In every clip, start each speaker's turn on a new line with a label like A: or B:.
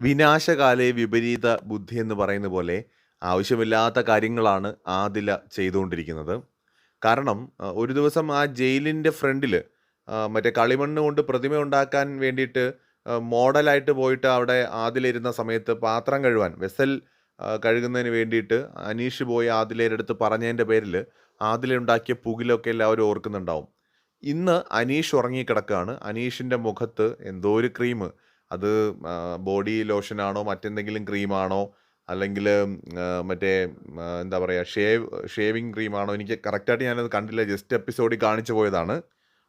A: വിനാശകാലേ വിപരീത ബുദ്ധി എന്ന് പറയുന്ന പോലെ ആവശ്യമില്ലാത്ത കാര്യങ്ങളാണ് ആദില ചെയ്തുകൊണ്ടിരിക്കുന്നത്. കാരണം ഒരു ദിവസം ആ ജയിലിന്റെ ഫ്രണ്ടിൽ മറ്റേ കളിമണ്ണ് കൊണ്ട് പ്രതിമ ഉണ്ടാക്കാൻ വേണ്ടിയിട്ട് മോഡലായിട്ട് പോയിട്ട് അവിടെ ആദിലിരുന്ന സമയത്ത് പാത്രം കഴുവാൻ വെസൽ കഴുകുന്നതിന് വേണ്ടിയിട്ട് അനീഷ് പോയി ആദിലയുടെ പറഞ്ഞതിന്റെ പേരിൽ ആദില ഉണ്ടാക്കിയ പുകിലൊക്കെ എല്ലാവരും ഓർക്കുന്നുണ്ടാവും. ഇന്ന് അനീഷ് ഉറങ്ങിക്കിടക്കുകയാണ് അനീഷിന്റെ മുഖത്ത് എന്തോ ഒരു ക്രീം അത് ബോഡി ലോഷനാണോ മറ്റെന്തെങ്കിലും ക്രീമാണോ അല്ലെങ്കിൽ മറ്റേ എന്താ പറയുക ഷേവ് ഷേവിങ് ക്രീമാണോ എനിക്ക് കറക്റ്റായിട്ട് ഞാനത് കണ്ടില്ല. ജസ്റ്റ് എപ്പിസോഡിൽ കാണിച്ചു പോയതാണ്.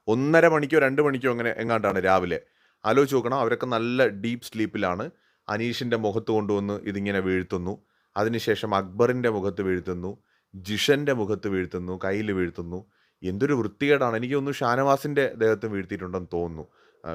A: ഒന്നര മണിക്കോ രണ്ട് മണിക്കോ അങ്ങനെ എങ്ങാണ്ടാണ് രാവിലെ. ആലോചിച്ച് നോക്കണം. അവരൊക്കെ നല്ല ഡീപ്പ് സ്ലീപ്പിലാണ്. അനീഷിന്റെ മുഖത്ത് കൊണ്ടുവന്ന് ഇതിങ്ങനെ വീഴ്ത്തുന്നു. അതിനുശേഷം അക്ബറിന്റെ മുഖത്ത് വീഴ്ത്തുന്നു. ജിഷന്റെ മുഖത്ത് വീഴ്ത്തുന്നു. കയ്യിൽ വീഴ്ത്തുന്നു. എന്തൊരു വൃത്തികേടാണ്. എനിക്ക് തോന്നുന്നു ഷാനവാസിന്റെ ദേഹത്തും വീഴ്ത്തിയിട്ടുണ്ടെന്ന് തോന്നുന്നു.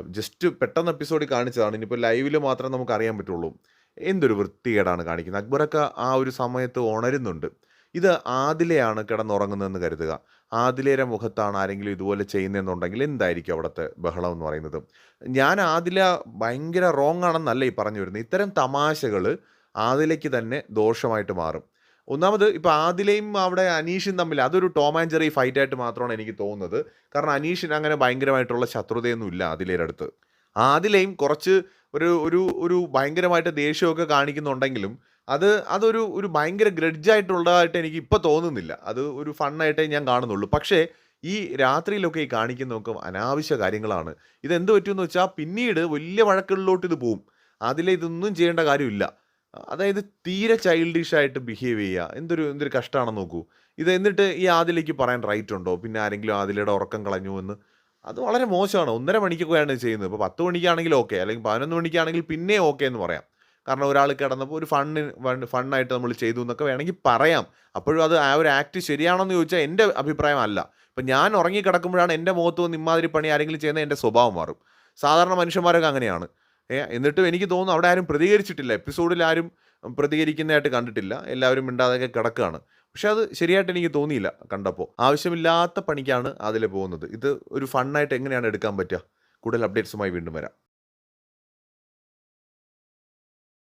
A: ജസ്റ്റ് പെട്ടെന്ന് എപ്പിസോഡിൽ കാണിച്ചതാണ്. ഇനിയിപ്പോൾ ലൈവിൽ മാത്രം നമുക്ക് അറിയാൻ പറ്റുള്ളൂ. എന്തൊരു വൃത്തികേടാണ് കാണിക്കുന്നത്. അക്ബറൊക്കെ ആ ഒരു സമയത്ത് ഉണരുന്നുണ്ട്. ഇത് ആദിലയാണ് കിടന്നുറങ്ങുന്നതെന്ന് കരുതുക. ആദിലയുടെ മുഖത്താണ് ആരെങ്കിലും ഇതുപോലെ ചെയ്യുന്നതെന്നുണ്ടെങ്കിൽ എന്തായിരിക്കും അവിടുത്തെ ബഹളം എന്ന് പറയുന്നത്? ഞാൻ ആദില ഭയങ്കര റോങ് ആണെന്നല്ല ഈ പറഞ്ഞു വരുന്നത് ഇത്തരം തമാശകൾ ആദിലയ്ക്ക് തന്നെ ദോഷമായിട്ട് മാറും. ഒന്നാമത് ഇപ്പോൾ ആദിലയും അവിടെ അനീഷും തമ്മിൽ അതൊരു ടോം ആൻഡ് ജെറി ഫൈറ്റ് ആയിട്ട് മാത്രമാണ് എനിക്ക് തോന്നുന്നത്. കാരണം അനീഷിന് അങ്ങനെ ഭയങ്കരമായിട്ടുള്ള ശത്രുതയൊന്നും ഇല്ല ആദിലയുടെ അടുത്ത്. ആദിലയും കുറച്ച് ഒരു ഒരു ഒരു ഭയങ്കരമായിട്ട് ദേഷ്യമൊക്കെ കാണിക്കുന്നുണ്ടെങ്കിലും അത് അതൊരു ഒരു ഭയങ്കര ഗ്രഡ്ജായിട്ടുള്ളതായിട്ട് എനിക്ക് ഇപ്പോൾ തോന്നുന്നില്ല. അത് ഒരു ഫണ്ണായിട്ടേ ഞാൻ കാണുന്നുള്ളൂ. പക്ഷേ ഈ രാത്രിയിലൊക്കെ ഈ കാണിക്കുന്നതൊക്കെ അനാവശ്യ കാര്യങ്ങളാണ്. ഇതെന്ത് പറ്റുമെന്ന് വെച്ചാൽ പിന്നീട് വലിയ വഴക്കുകളിലോട്ട് ഇത് പോവും. അതിലെ ഇതൊന്നും ചെയ്യേണ്ട കാര്യമില്ല. അതായത് തീരെ ചൈൽഡിഷ് ആയിട്ട് ബിഹേവ് ചെയ്യുക. എന്തൊരു എന്തൊരു കഷ്ടമാണെന്ന് നോക്കൂ. ഇത് എന്നിട്ട് ഈ ആദിലേക്ക് പറയാൻ റൈറ്റ് ഉണ്ടോ? പിന്നെ ആരെങ്കിലും ആദിലയുടെ ഉറക്കം കളഞ്ഞു എന്ന്. അത് വളരെ മോശമാണ്. ഒന്നര മണിക്കൊക്കെയാണ് ചെയ്യുന്നത്. ഇപ്പോൾ പത്ത് മണിക്കാണെങ്കിൽ ഓക്കെ അല്ലെങ്കിൽ പതിനൊന്ന് മണിക്കാണെങ്കിൽ പിന്നെ ഓക്കെ എന്ന് പറയാം. കാരണം ഒരാൾ കിടന്നപ്പോൾ ഒരു ഫണ്ണ് ഫണ്ണായിട്ട് നമ്മൾ ചെയ്തു എന്നൊക്കെ വേണമെങ്കിൽ പറയാം. അപ്പോഴും അത് ആ ഒരു ആക്ട് ശരിയാണോ എന്ന് ചോദിച്ചാൽ എന്റെ അഭിപ്രായം അല്ല. ഇപ്പം ഞാൻ ഉറങ്ങി കിടക്കുമ്പോഴാണ് എന്റെ മുഖത്ത് വന്ന് ഇമാതിരി പണി ആരെങ്കിലും ചെയ്യുന്ന എന്റെ സ്വഭാവം മാറും. സാധാരണ മനുഷ്യന്മാരൊക്കെ അങ്ങനെയാണ്. എന്നിട്ടും എനിക്ക് തോന്നുന്നു അവിടെ ആരും പ്രതികരിച്ചിട്ടില്ല. എപ്പിസോഡിൽ ആരും പ്രതികരിക്കുന്നതായിട്ട് കണ്ടിട്ടില്ല. എല്ലാവരും മിണ്ടാതൊക്കെ കിടക്കുകയാണ്. പക്ഷെ അത് ശരിയായിട്ട് എനിക്ക് തോന്നിയില്ല കണ്ടപ്പോൾ. ആവശ്യമില്ലാത്ത പണിക്കാണ് അതിൽ പോകുന്നത്. ഇത് ഒരു ഫണ്ണായിട്ട് എങ്ങനെയാണ് എടുക്കാൻ പറ്റുക? കൂടുതൽ അപ്ഡേറ്റ്സുമായി വീണ്ടും വരാം.